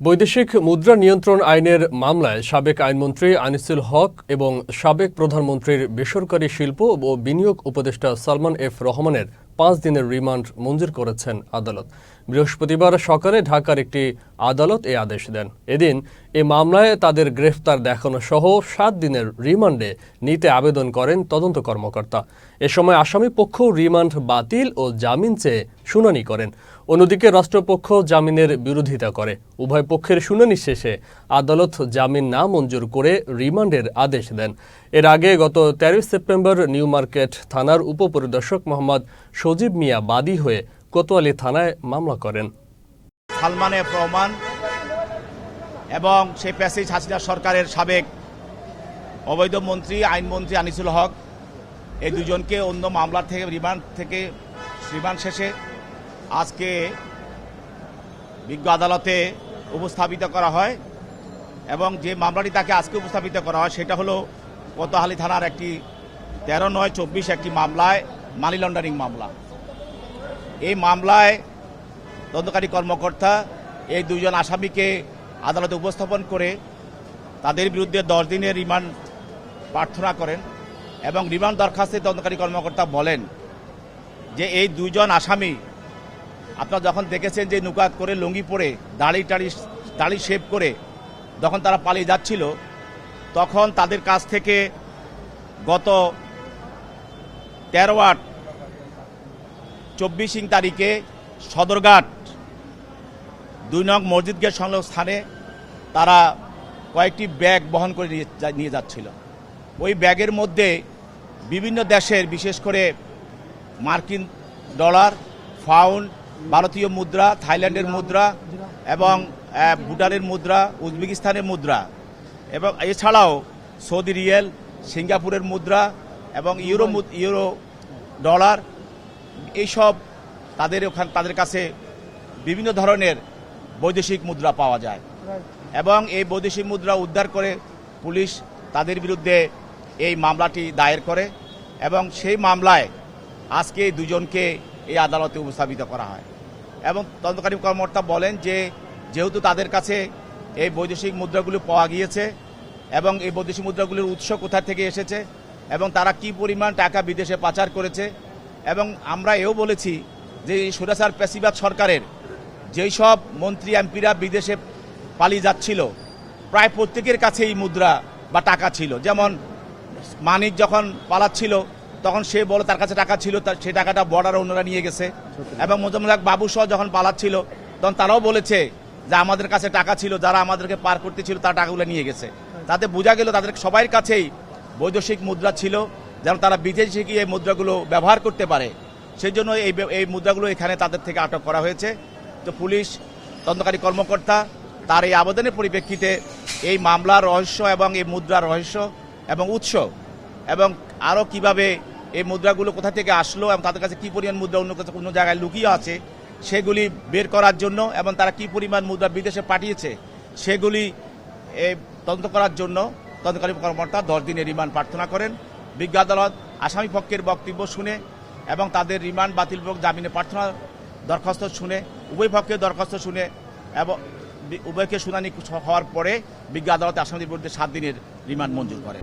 বৈদেশিক মুদ্রা নিয়ন্ত্রণ আইনের মামলায় সাবেক আইনমন্ত্রী আনিসুল হক এবং সাবেক প্রধানমন্ত্রীর বেসরকারি শিল্প ও বিনিয়োগ উপদেষ্টা সালমান এফ রহমানের পাঁচ দিনের রিমান্ড মঞ্জুর করেছেন আদালত। বৃহস্পতিবার সকালে ঢাকার একটি আদালত এ আদেশ দেন। এদিন এ মামলায় তাদের গ্রেফতার দেখানো সহ সাত দিনের রিমান্ডে নিতে আবেদন করেন তদন্ত কর্মকর্তা। এ সময় আসামি পক্ষ রিমান্ড বাতিল ও জামিন চেয়ে শুনানি করেন। অন্যদিকে রাষ্ট্রপক্ষ জামিনের বিরোধিতা করে। উভয় পক্ষের শুনানি শেষে আদালত জামিন না মঞ্জুর করে রিমান্ডের আদেশ দেন। এর আগে গত তেরোই সেপ্টেম্বর নিউ মার্কেট থানার উপপরিদর্শক মোহাম্মদ সজীব মিয়া বাদী হয়ে কোতোয়ালি থানায় মামলা করেন। সালমান এফ রহমান এবং সেই প্যাসেজ হাসিনা সরকারের সাবেক অবৈধ মন্ত্রী, আইনমন্ত্রী আনিসুল হক, এই দুজনকে অন্য মামলার থেকে, রিমান্ড থেকে, রিমান্ড শেষে আজকে বিজ্ঞ আদালতে উপস্থাপিত করা হয় এবং যে মামলাটি তাকে আজকে উপস্থাপিত করা হয় সেটা হলো কোতোহালি থানার একটি তেরো নয় চব্বিশ একটি মামলায় মানি লন্ডারিং মামলা। এই মামলায় তদন্তকারী কর্মকর্তা এই দুজন আসামিকে আদালতে উপস্থাপন করে তাদের বিরুদ্ধে দশ দিনের রিমান্ড প্রার্থনা করেন এবং রিমান্ড দরখাস্তে তদন্তকারী কর্মকর্তা বলেন যে এই দুজন আসামি, আপনারা যখন দেখেছেন যে নুকাত করে লুঙ্গি পরে দাড়ি টাড়ি, দাড়ি শেভ করে যখন তারা পালিয়ে যাচ্ছিল, তখন তাদের কাছ থেকে গত তেরো আট চব্বিশ তারিখে সদরঘাট, দুই নং মসজিদ গেট সংলগ্ন স্থানে তারা কয়েকটি ব্যাগ বহন করে নিয়ে যাচ্ছিল। ওই ব্যাগের মধ্যে বিভিন্ন দেশের, বিশেষ করে মার্কিন ডলার, ফাউন্ড, ভারতীয় মুদ্রা, থাইল্যান্ডের মুদ্রা এবং ভুটানের মুদ্রা, উজবেকিস্তানের মুদ্রা এবং এছাড়াও সৌদি রিয়েল, সিঙ্গাপুরের মুদ্রা এবং ইউরো ইউরো ডলার এইসব তাদের ওখান তাদের কাছে বিভিন্ন ধরনের বৈদেশিক মুদ্রা পাওয়া যায়। এবং এই বৈদেশিক মুদ্রা উদ্ধার করে পুলিশ তাদের বিরুদ্ধে এই মামলাটি দায়ের করে এবং সেই মামলায় আজকে দুজনকে এই আদালতে উপস্থাপিত করা হয়। এবং তদন্তকারী কর্মকর্তা বলেন যে যেহেতু তাদের কাছে এই বৈদেশিক মুদ্রাগুলো পাওয়া গিয়েছে এবং এই বৈদেশিক মুদ্রাগুলির উৎস কোথা থেকে এসেছে এবং তারা কি পরিমাণ টাকা বিদেশে পাচার করেছে। এবং আমরা এও বলেছি যে সুরাসার পেশিবাদ সরকারের যেই সব মন্ত্রী এমপিরা বিদেশে পালিয়ে যাচ্ছিল, প্রায় প্রত্যেকের কাছে এই মুদ্রা বা টাকা ছিল। যেমন মানিক যখন পালাচ্ছিল, তখন সে বলে তার কাছে টাকা ছিল সেই টাকাটা বর্ডার অন্যরা নিয়ে গেছে। এবং মোজাম্মদ বাবু সহ যখন পালাচ্ছিল, তখন তারাও বলেছে যে আমাদের কাছে টাকা ছিল, যারা আমাদেরকে পার করতে ছিল, তার টাকাগুলো নিয়ে গেছে। তাতে বোঝা গেল তাদের সবার কাছেই বৈদেশিক মুদ্রা ছিল, যেন তারা বিদেশে গিয়ে মুদ্রাগুলো ব্যবহার করতে পারে। সেই জন্য এই এই মুদ্রাগুলো এখানে তাদের থেকে আটক করা হয়েছে। তো পুলিশ, তদন্তকারী কর্মকর্তা, তার এই আবেদনের পরিপ্রেক্ষিতে এই মামলার রহস্য এবং এই মুদ্রার রহস্য এবং উৎস এবং আরও কীভাবে এই মুদ্রাগুলো কোথা থেকে আসলো এবং তাদের কাছে কী পরিমাণ মুদ্রা, অন্য কাছে অন্য জায়গায় লুকিয়ে আছে, সেগুলি বের করার জন্য এবং তারা কী পরিমাণ মুদ্রা বিদেশে পাঠিয়েছে, সেগুলি তদন্ত করার জন্য তদন্তকারী কর্মকর্তা দশ দিনের রিমান্ড প্রার্থনা করেন। বিজ্ঞ আদালত আসামি পক্ষের বক্তব্য শুনে এবং তাদের রিমান্ড বাতিল জামিনে প্রার্থনা দরখাস্ত শুনে, উভয় পক্ষের দরখাস্ত শুনে এবং উভয়কে শুনানি হওয়ার পরে বিজ্ঞ আদালতে আসামিদের বিরুদ্ধে সাত দিনের রিমান্ড মঞ্জুর করে